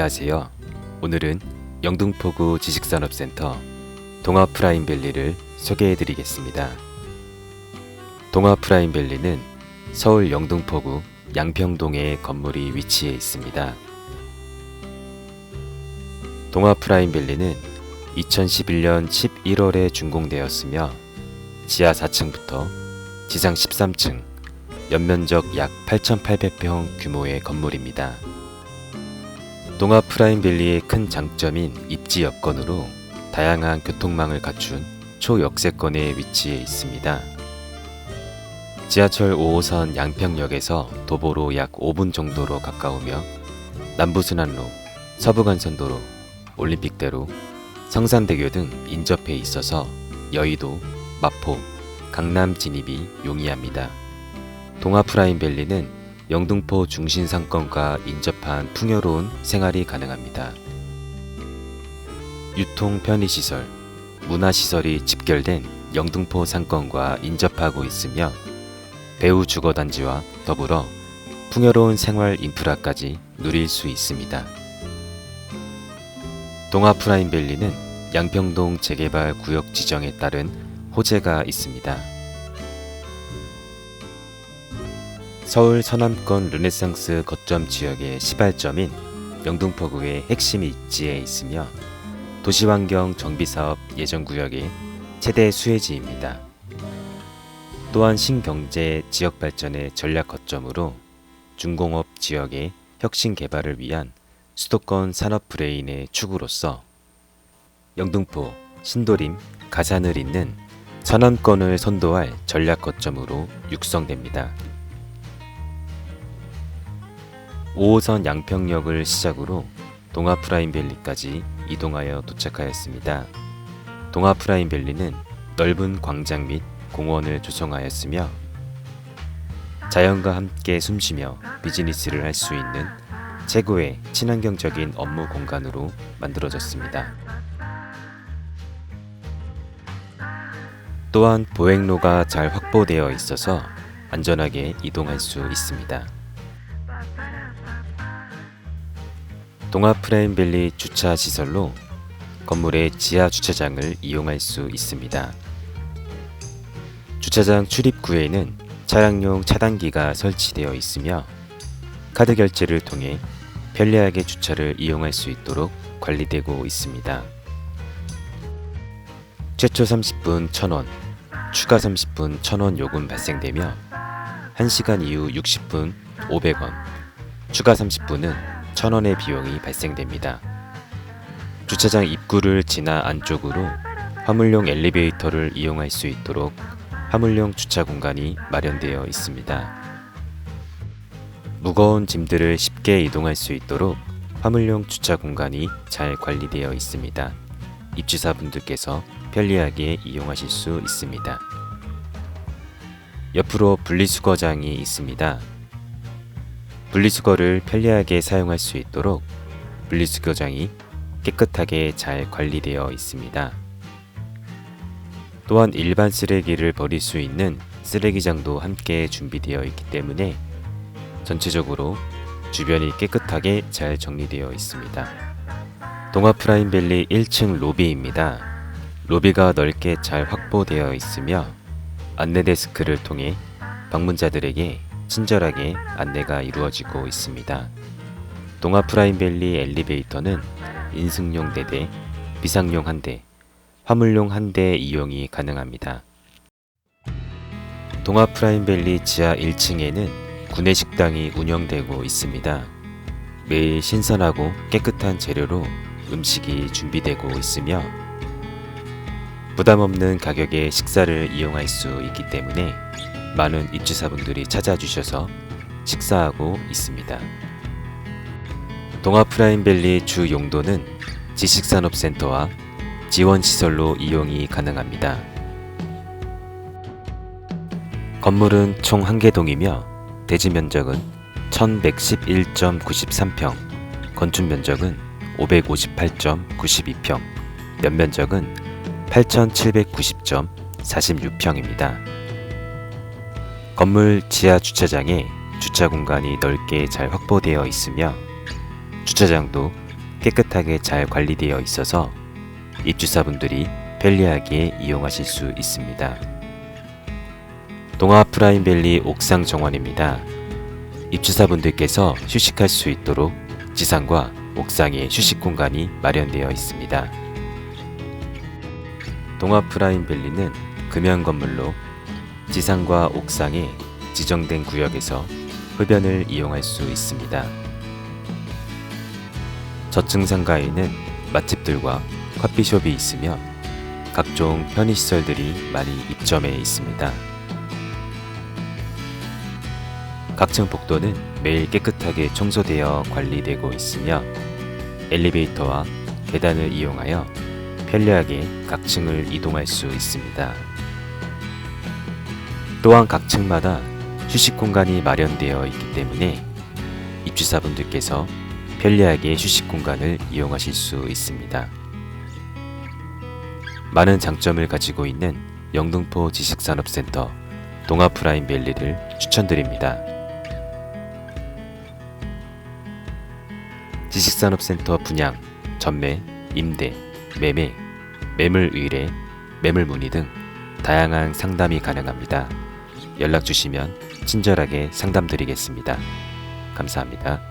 안녕하세요. 오늘은 영등포구 지식산업센터 동아 프라임밸리를 소개해 드리겠습니다. 동아 프라임밸리는 서울 영등포구 양평동에 건물이 위치해 있습니다. 동아 프라임밸리는 2011년 11월에 준공되었으며 지하 4층부터 지상 13층, 연면적 약 8,800평 규모의 건물입니다. 동아 프라임밸리의 큰 장점인 입지 여건으로 다양한 교통망을 갖춘 초역세권에 위치해 있습니다. 지하철 5호선 양평역에서 도보로 약 5분 정도로 가까우며 남부순환로, 서부간선도로, 올림픽대로, 성산대교 등 인접해 있어서 여의도, 마포, 강남 진입이 용이합니다. 동아 프라임밸리는 영등포 중심 상권과 인접한 풍요로운 생활이 가능합니다. 유통 편의시설, 문화시설이 집결된 영등포 상권과 인접하고 있으며 배우 주거단지와 더불어 풍요로운 생활 인프라까지 누릴 수 있습니다. 동아 프라임밸리는 양평동 재개발 구역 지정에 따른 호재가 있습니다. 서울 서남권 르네상스 거점 지역의 시발점인 영등포구의 핵심 입지에 있으며 도시환경 정비사업 예정 구역의 최대 수혜지입니다. 또한 신경제 지역 발전의 전략 거점으로 중공업 지역의 혁신 개발을 위한 수도권 산업 브레인의 축으로서 영등포, 신도림, 가산을 잇는 서남권을 선도할 전략 거점으로 육성됩니다. 5호선 양평역을 시작으로 동아프라임밸리까지 이동하여 도착하였습니다. 동아프라임밸리는 넓은 광장 및 공원을 조성하였으며 자연과 함께 숨쉬며 비즈니스를 할 수 있는 최고의 친환경적인 업무 공간으로 만들어졌습니다. 또한 보행로가 잘 확보되어 있어서 안전하게 이동할 수 있습니다. 동아프레임밸리 주차 시설로 건물의 지하 주차장을 이용할 수 있습니다. 주차장 출입구에는 차량용 차단기가 설치되어 있으며 카드 결제를 통해 편리하게 주차를 이용할 수 있도록 관리되고 있습니다. 최초 30분 1000원, 추가 30분 1000원 요금 발생되며 1시간 이후 60분 500원, 추가 30분은 1000원의 비용이 발생됩니다. 주차장 입구를 지나 안쪽으로 화물용 엘리베이터를 이용할 수 있도록 화물용 주차 공간이 마련되어 있습니다. 무거운 짐들을 쉽게 이동할 수 있도록 화물용 주차 공간이 잘 관리되어 있습니다. 입주사분들께서 편리하게 이용하실 수 있습니다. 옆으로 분리수거장이 있습니다. 분리수거를 편리하게 사용할 수 있도록 분리수거장이 깨끗하게 잘 관리되어 있습니다. 또한 일반 쓰레기를 버릴 수 있는 쓰레기장도 함께 준비되어 있기 때문에 전체적으로 주변이 깨끗하게 잘 정리되어 있습니다. 동아 프라임밸리 1층 로비입니다. 로비가 넓게 잘 확보되어 있으며 안내 데스크를 통해 방문자들에게 친절하게 안내가 이루어지고 있습니다. 동아 프라임밸리 엘리베이터는 인승용 4대, 비상용 1대, 화물용 1대 이용이 가능합니다. 동아 프라임밸리 지하 1층에는 구내식당이 운영되고 있습니다. 매일 신선하고 깨끗한 재료로 음식이 준비되고 있으며 부담 없는 가격에 식사를 이용할 수 있기 때문에 많은 입주사분들이 찾아주셔서 식사하고 있습니다. 동아 프라임밸리 주 용도는 지식산업센터와 지원시설로 이용이 가능합니다. 건물은 총 1개 동이며 대지 면적은 1111.93평, 건축 면적은 558.92평, 연면적은 8790.46평입니다. 건물 지하 주차장에 주차 공간이 넓게 잘 확보되어 있으며 주차장도 깨끗하게 잘 관리되어 있어서 입주사분들이 편리하게 이용하실 수 있습니다. 동아 프라임밸리 옥상 정원입니다. 입주사분들께서 휴식할 수 있도록 지상과 옥상에 휴식 공간이 마련되어 있습니다. 동아 프라임밸리는 금연 건물로 지상과 옥상에 지정된 구역에서 흡연을 이용할 수 있습니다. 저층 상가에는 맛집들과 커피숍이 있으며 각종 편의시설들이 많이 입점해 있습니다. 각층 복도는 매일 깨끗하게 청소되어 관리되고 있으며 엘리베이터와 계단을 이용하여 편리하게 각 층을 이동할 수 있습니다. 또한 각 층마다 휴식 공간이 마련되어 있기 때문에 입주사분들께서 편리하게 휴식 공간을 이용하실 수 있습니다. 많은 장점을 가지고 있는 영등포 지식산업센터 동아프라임밸리를 추천드립니다. 지식산업센터 분양, 전매, 임대, 매매, 매물 의뢰, 매물 문의 등 다양한 상담이 가능합니다. 연락 주시면 친절하게 상담드리겠습니다. 감사합니다.